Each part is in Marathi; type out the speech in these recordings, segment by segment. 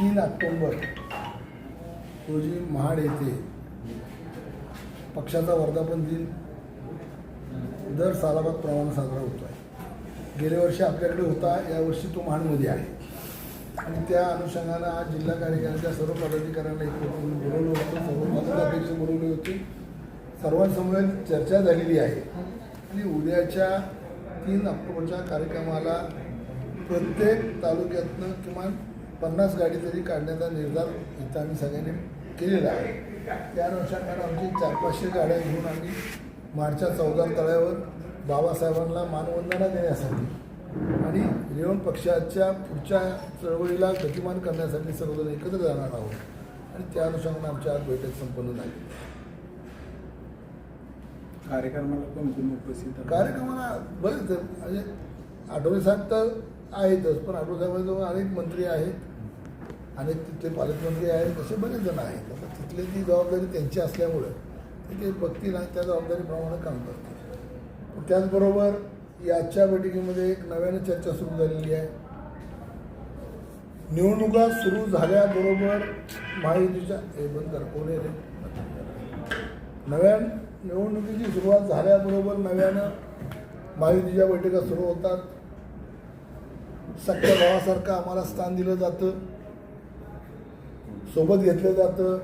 तीन ऑक्टोंबर रोजी महाड येथे पक्षाचा वर्धापन दिन दर सालाबादप्रमाणे साजरा होतो आहे गेल्या वर्षी आपल्याकडे होता यावर्षी तो महाडमध्ये आहे. आणि त्या अनुषंगानं आज जिल्हा कार्यकारिणीच्या सर्व पदाधिकाऱ्यांना एकत्र बोलवलं होतं सर्व पदाध्यक्ष बोलवले होते. सर्वांसमोर चर्चा झालेली आहे. आणि उद्याच्या तीन ऑक्टोबरच्या कार्यक्रमाला प्रत्येक तालुक्यातनं किमान पन्नास गाडी तरी काढण्याचा निर्धार इथं आम्ही सगळ्यांनी केलेला आहे त्या अनुषंगानं आमची चार पाचशे गाड्या घेऊन आम्ही मार्चच्या चौदार तळ्यावर बाबासाहेबांना मानवंदना देण्यासाठी आणि रेवण पक्षाच्या पुढच्या चळवळीला गतिमान करण्यासाठी सर्वजण एकत्र जाणार आहोत आणि त्या अनुषंगानं आमची आज बैठक संपन्न झाली कार्यक्रमाला कोण कोण उपस्थित आहे? कार्यक्रमाला बरेच. म्हणजे आठवले साहेब तर आहेतच पण आठवले साहेबांजवळ अनेक मंत्री आहेत अनेक तिथले पालकमंत्री आहेत तसे बरेच जण आहेत. आता तिथली ती जबाबदारी त्यांची असल्यामुळं ते ते बघतील आणि त्या जबाबदारीप्रमाणे काम करतील. त्याचबरोबर याच्या बैठकीमध्ये एक नव्यानं चर्चा सुरू झालेली आहे. निवडणुका सुरू झाल्याबरोबर महायुतीच्या हे बंद करा, कोण रे. नव्या निवडणुकीची सुरुवात झाल्याबरोबर नव्यानं महायुतीच्या बैठका सुरू होतात. सख्या भावासारखं आम्हाला स्थान दिलं जातं. सोबत घेतलं जातं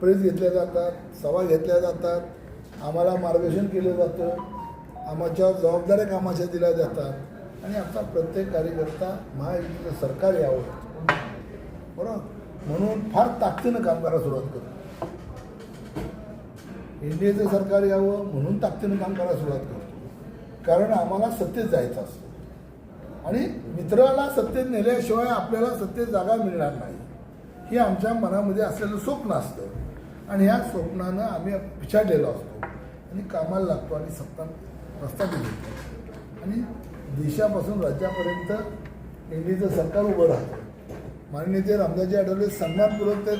प्रेस घेतल्या जातात सभा घेतल्या जातात आम्हाला मार्गदर्शन केलं जातं आमच्या जबाबदाऱ्या कामाच्या दिल्या जातात. आणि आमचा प्रत्येक कार्यकर्ता महायुतीचं सरकार यावं. बरोबर? म्हणून फार ताकदीनं काम करायला सुरुवात करतो एनडीएचं सरकार यावं म्हणून ताकदीनं काम करायला सुरुवात करतो कारण आम्हाला सत्तेत जायचं असतं. आणि मित्राला सत्तेत नेल्याशिवाय आपल्याला सत्तेत जागा मिळणार नाही. हे आमच्या मनामध्ये असलेलं स्वप्न असतं. आणि ह्या स्वप्नानं आम्ही पिछाडलेलो असतो. आणि कामाला लागतो आणि सत्ता प्रस्थापित होतो आणि देशापासून राज्यापर्यंत एनडीचं सरकार उभं राहतं. माननीय ते रामदासजी आठवले सन्मानपूर्वक ते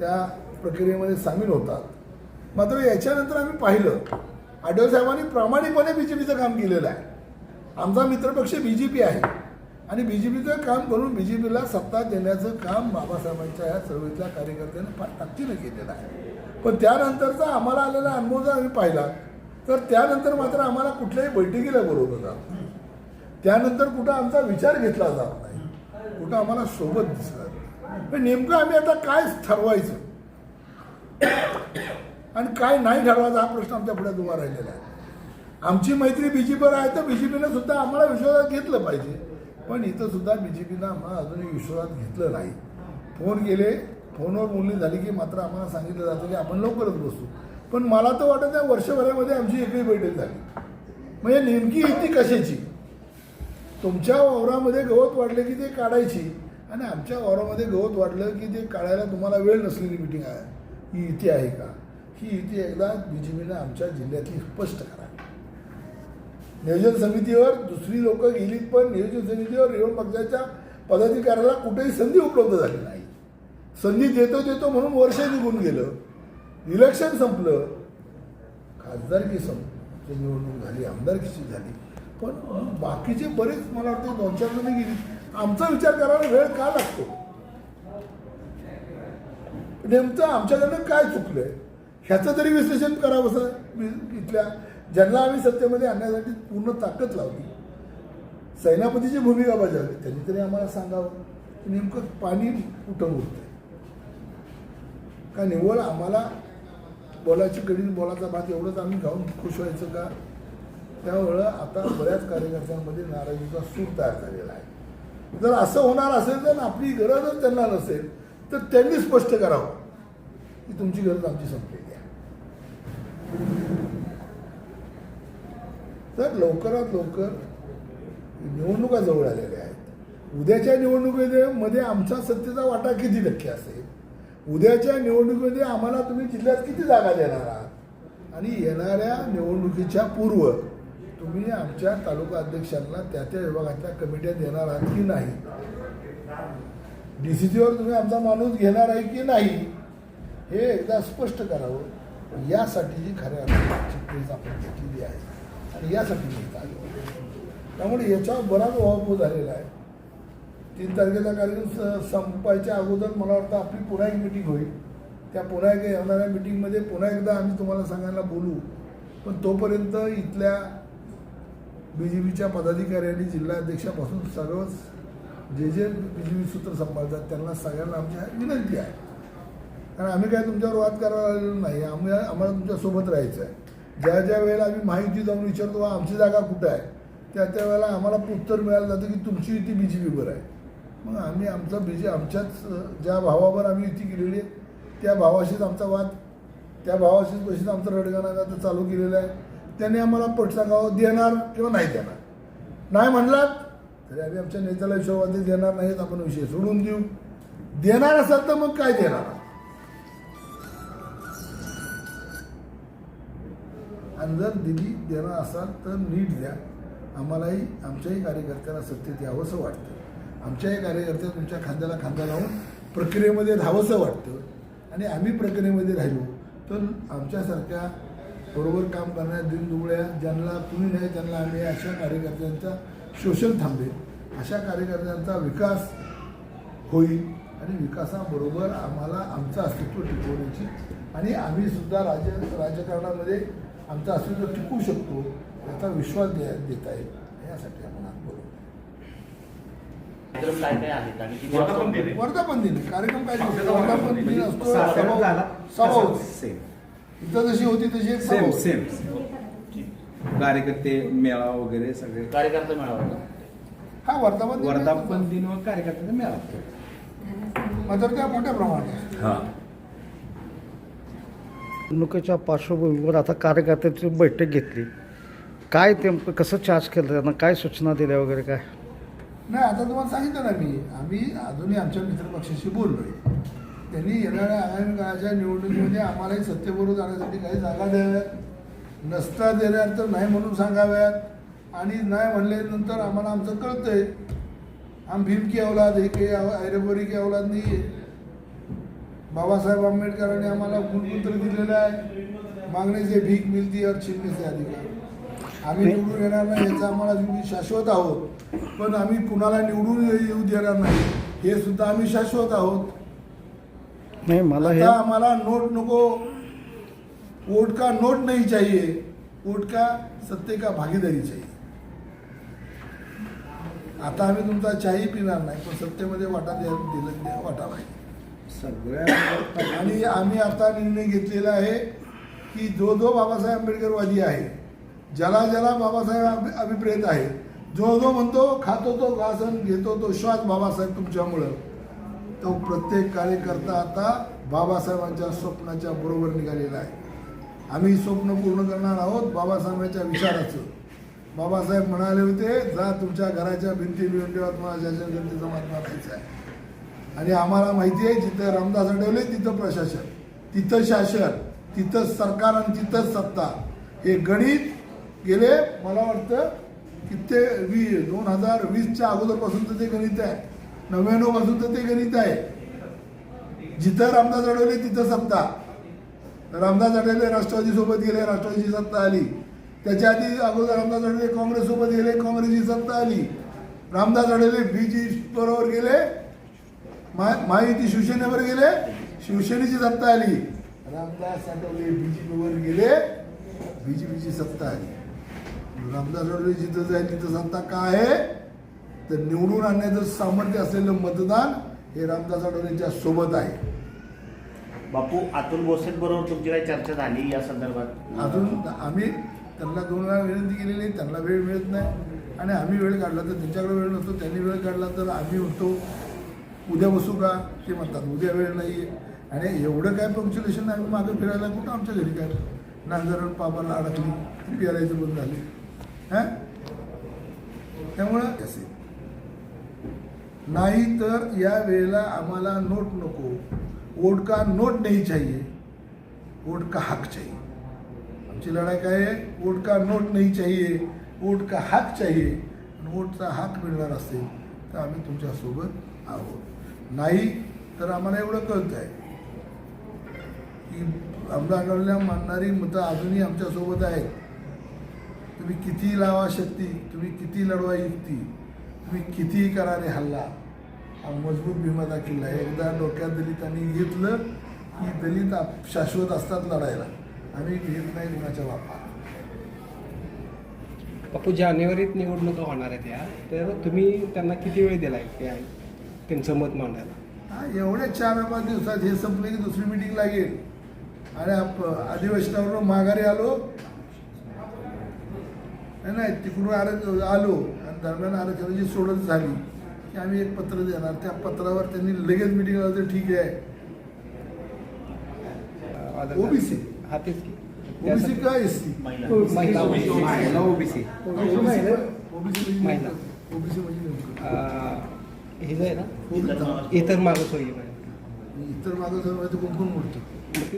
त्या प्रक्रियेमध्ये सामील होतात. मात्र याच्यानंतर आम्ही पाहिलं आढळ साहेबांनी प्रामाणिकपणे बी जे पीचं काम केलेलं आहे. आमचा मित्रपक्ष बी जे पी आहे. आणि बी जे पीचं काम करून बी जे पीला सत्ता देण्याचं काम बाबासाहेबांच्या ह्या चळवळीतल्या कार्यकर्त्यांनी फार ताकदीनं केलेलं आहे. पण त्यानंतरचा आम्हाला आलेला अनुभव जर आम्ही पाहिला तर त्यानंतर मात्र आम्हाला कुठल्याही बैठकीला बोलवलं जात नाही. त्यानंतर कुठं आमचा विचार घेतला जात नाही. कुठं आम्हाला सोबत दिसलं पण म्हणजे नेमकं आम्ही आता काय ठरवायचं? आणि काय नाही ठरवायचा हा प्रश्न आमच्या पुढे उभा राहिलेला आहे. आमची मैत्री बीजेपीवर आहे तर बीजेपीनं सुद्धा आम्हाला विश्वासात घेतलं पाहिजे. पण इथं सुद्धा बीजेपीनं आम्हाला अजूनही विश्वासात घेतलं नाही. फोन केले फोनवर बोलणी झाली की मात्र आम्हाला सांगितलं जातं की आपण लवकरच बसू. पण मला तर वाटत आहे वर्षभरामध्ये आमची एकही बैठक झाली. म्हणजे नेमकी युती कशाची? तुमच्या वावरामध्ये गवत वाढले की ते काढायची आणि आमच्या वावरामध्ये गवत वाढलं की ते काढायला तुम्हाला वेळ नसलेली मिटिंग आहे. ही इथे आहे का? ही इथे एकदा बी जे पीनं आमच्या जिल्ह्यातली स्पष्ट करा. नियोजन समितीवर दुसरी लोक गेलीत पण नियोजन समितीवर रेवण पक्षाच्या पदाधिकाऱ्याला कुठेही संधी उपलब्ध झाली नाही. संधी देतो देतो म्हणून वर्ष निघून गेलं. इलेक्शन संपलं. खासदारकी संपली निवडणूक झाली आमदारकीची झाली. पण बाकीचे बरेच मला वाटतं दोन चार जणी गेली आमचा विचार करायला वेळ का लागतो? नेमकं आमच्याकडनं काय चुकलंय? ह्याचं तरी विश्लेषण करावं सर इथल्या ज्यांना आम्ही सत्तेमध्ये आणण्यासाठी पूर्ण ताकद लावली. सेनापतीची भूमिका बजावली. त्यांनी तरी आम्हाला सांगावं की नेमकं पाणी कुठं उरतं का निव्वळ आम्हाला बोलायची कडी बोलाचा भात एवढंच आम्ही खाऊन खुश व्हायचं का? त्यामुळं आता बऱ्याच कार्यकर्त्यांमध्ये नाराजीचा सूर तयार झालेला आहे. जर असं होणार असेल तर आपली गरजच त्यांना नसेल तर त्यांनी स्पष्ट करावं की तुमची गरज आमची संपलेली आहे. तर लवकरात लवकर निवडणुका जवळ आलेल्या आहेत. उद्याच्या निवडणुकीमध्ये आमचा सत्तेचा वाटा किती टक्के असेल? उद्याच्या निवडणुकीमध्ये आम्हाला तुम्ही जिल्ह्यात किती जागा देणार आहात? आणि येणाऱ्या निवडणुकीच्या पूर्व तुम्ही आमच्या तालुका अध्यक्षांना त्या त्या विभागातल्या कमिट्या देणार आहात की नाही? डी सी सीवर तुम्ही आमचा माणूस घेणार आहे की नाही? हे एकदा स्पष्ट करावं. यासाठी जी खऱ्या अर्थाची प्रेस आपण घेतलेली आहे. आणि यासाठी मी आलो. त्यामुळे याचा बराच वावपूर झालेला आहे. तीन तारखेचा कार्यक्रम स- संपायच्या अगोदर मला वाटतं आपली पुन्हा एक मिटिंग होईल. त्या पुन्हा एक येणाऱ्या मिटिंगमध्ये पुन्हा एकदा आम्ही तुम्हाला सांगायला बोलू. पण तोपर्यंत इथल्या बी जे पीच्या पदाधिकाऱ्यांनी जिल्हाध्यक्षापासून सर्वच जे जे बी जे पी सूत्र सांभाळतात त्यांना सगळ्यांना आमची विनंती आहे. कारण आम्ही काय तुमच्यावर वाद करायला आलेलो नाही. आम्ही आम्हाला तुमच्यासोबत राहायचं आहे. ज्या ज्या वेळेला आम्ही माहिती जाऊन विचारतो आमची जागा कुठं आहे? त्या त्या वेळेला आम्हाला उत्तर मिळालं जातं की तुमची युती बी जे पीवर आहे मग आम्ही आमचा बी जे आमच्याच ज्या भावावर आम्ही युती केलेली आहे त्या भावाशीच आमचा वाद त्या भावाशीच बशीच आमचा रडगाणं आता चालू केलेला आहे. त्यांनी आम्हाला पटसंगावं देणार किंवा नाही देणार? नाही म्हणलात तरी आम्ही आमच्या नेत्याला विश्वास देणार नाहीत आपण विषय सोडून देऊ. देणार असाल तर मग काय देणार? आणि जर दिली देणार असाल तर नीट द्या. आम्हालाही आमच्याही कार्यकर्त्यांना सत्तेत यावंसं वाटतं. आमच्याही कार्यकर्त्या तुमच्या खांद्याला खांदा लावून प्रक्रियेमध्ये राहावंसं वाटतं. आणि आम्ही प्रक्रियेमध्ये राहिलो तर आमच्यासारख्या बरोबर काम करणाऱ्या दिनदुबळ्या ज्यांना तुम्ही नाही त्यांना आम्ही अशा कार्यकर्त्यांचा शोषण थांबेल. अशा कार्यकर्त्यांचा विकास होईल आणि विकासाबरोबर आम्हाला आमचं अस्तित्व टिकवण्याची. आणि आम्हीसुद्धा राज राजकारणामध्ये आमचं अस्तित्व टिकवू शकतो याचा विश्वास द्या देता येईल. यासाठी आपण आज बोलतो कार्यक्रम वर्धापन दिन आहे. वर्धापन दिन वर्धापन काय असतो वर्धापन दिन असतो. कार्यक्रम सभा होती. इथं जशी होती तशी एक सेम. सेम. कार्यकर्ते मेळा वगैरे सगळे. कार्यकर्ता मेळावा? हा वर्धापन दिन वर्धापन दिन व कार्यकर्त्यांचा मेळा मात्र त्या मोठ्या प्रमाणात. हा. निवडणुकीच्या पार्श्वभूमीवर आता कार्यकर्त्यांची बैठक घेतली. काय ते कसं चार्ज केलं त्यांना? काय सूचना दिल्या वगैरे काय? नाही आता तुम्हाला सांगितलं ना मी. आम्ही अजूनही आमच्या मित्रपक्षाशी बोललोय. त्यांनी येणाऱ्या आगामी काळाच्या निवडणुकीमध्ये आम्हालाही सत्तेबरोबर जाण्यासाठी काही जागा द्याव्यात. नसता देण्यात तर नाही म्हणून सांगाव्यात. आणि नाही म्हणल्यानंतर आम्हाला आमचं कळतंय. आम भीम की औलाद हे काही ऐरेबोरी की औलाद नाही बाबासाहेब आंबेडकरांनी आम्हाला गुणपत्र दिलेलं आहे. मागणे से भीक मिळती और से अधिकार. आम्ही निवडून येणार नाही याचा आम्हाला तुम्ही शाश्वत आहोत. पण आम्ही कुणाला निवडून येऊ देणार नाही हे सुद्धा आम्ही शाश्वत आहोत. नाही मला हे आम्हाला नोट नको. वोट का नोट नहीं चाहिए वोट का सत्ते का भागीदारी चाहिए. आता आम्ही तुमचा चाही पिणार नाही पण सत्तेमध्ये वाटा द्या दिलं द्या वाटा नाही सगळ्या आणि आम्ही आता निर्णय घेतलेला आहे की जो जो बाबासाहेब आंबेडकरवादी आहे ज्याला ज्याला बाबासाहेब अभिप्रेत आहे जो जो म्हणतो खातो तो घासन घेतो तो श्वास बाबासाहेब तुमच्यामुळं. तो प्रत्येक कार्यकर्ता आता बाबासाहेबांच्या स्वप्नाच्या बरोबर निघालेला आहे. आम्ही स्वप्न पूर्ण करणार आहोत बाबासाहेबांच्या विचाराचं. बाबासाहेब म्हणाले होते जा तुमच्या घराच्या भिंती भिंतीवर तुम्हाला ज्याच्या गणतीचा महात्मा आहे. आणि आम्हाला माहिती आहे जिथं रामदास आठवले तिथं प्रशासन. तिथं शासन तिथं सरकार आणि तिथंच सत्ता. हे गणित गेले मला वाटतं किती वी दोन हजार वीसच्या अगोदरपासून तर ते गणित आहे. नव्याण्णवपासून तर ते गणित आहे. जिथं रामदास आठवले तिथं सत्ता. रामदास आठवले राष्ट्रवादीसोबत गेले राष्ट्रवादीची सत्ता आली. त्याच्या आधी अगोदर रामदास आठवले काँग्रेससोबत गेले काँग्रेसची सत्ता आली. रामदास आठवले बीजी बरोबर गेले महायुती शिवसेनेवर गेले शिवसेनेची सत्ता आली. रामदास आठवले बीजेपीवर गेले बीजेपीची सत्ता आली. रामदास आठवले जिथं जाईल तिथं सत्ता काय आहे? तर निवडून आणण्याचं सामर्थ्य असलेलं मतदान हे रामदास आठवलेंच्या सोबत आहे. बापू अतुल भोसले बरोबर तुमची काही चर्चा झाली या संदर्भात? अजून आम्ही त्यांना दोन वेळा विनंती केलेली त्यांना वेळ मिळत नाही. आणि आम्ही वेळ काढला तर त्यांच्याकडे वेळ नसतो त्यांनी वेळ काढला तर आम्ही म्हणतो उद्या बसू का? ते म्हणतात उद्या वेळ नाही आहे आणि एवढं काय पंक्च्युलेशन आम्ही मागं फिरायला? कुठं आमच्या घरी काय? नांगरण पापाला अडकली ती पेरायचं बंद झाले. हां? त्यामुळं कसे नाही तर या वेळेला आम्हाला नोट नको. वोट का नोट नाही चाहिए वोट का हक चाहिए आमची लढाई काय आहे? वोट का नोट नाही चाहिए वोट का हक चाहिए नोटचा वोटचा हक मिळणार असेल तर आम्ही तुमच्यासोबत आहोत. नाही तर आम्हाला एवढं कळत आहे. की आमदारकडल्या मानणारी मतं अजूनही आमच्यासोबत आहेत. तुम्ही किती लावा शक्ती तुम्ही किती लढवा युक्ती तुम्ही कितीही करा रे हल्ला हा मजबूत भीमा दाखिला आहे. एकदा डोक्यात दलितांनी घेतलं की दलित आप- शाश्वत असतात लढायला. आम्ही घेत नाही कुणाच्या बापात बापू जानेवारीत निवडणुका होणार आहेत या. तर तुम्ही त्यांना किती वेळ दिला आहे त्यांचं मत मांडायला. हा एवढ्या चार पाच दिवसात हे संपले की दुसरी मिटिंग लागेल. आणि आप- अधिवेशनावरून माघारी आलो. नाही, नाही तिकडून आरक्ष आलो. आणि दरम्यान आरक्षणाची सोडत झाली. की आम्ही एक पत्र देणार. त्या पत्रावर त्यांनी लगेच मिटिंग लावलं तर ठीक आहे. OBC. हा तेच ओबीसी का एस टी महिला. ओबीसी. ओबीसी. ओबीसी. म्हणजे हे जे आहे ना. इतर मागासवर्गीय. इतर मागं कोण कोण मोडतं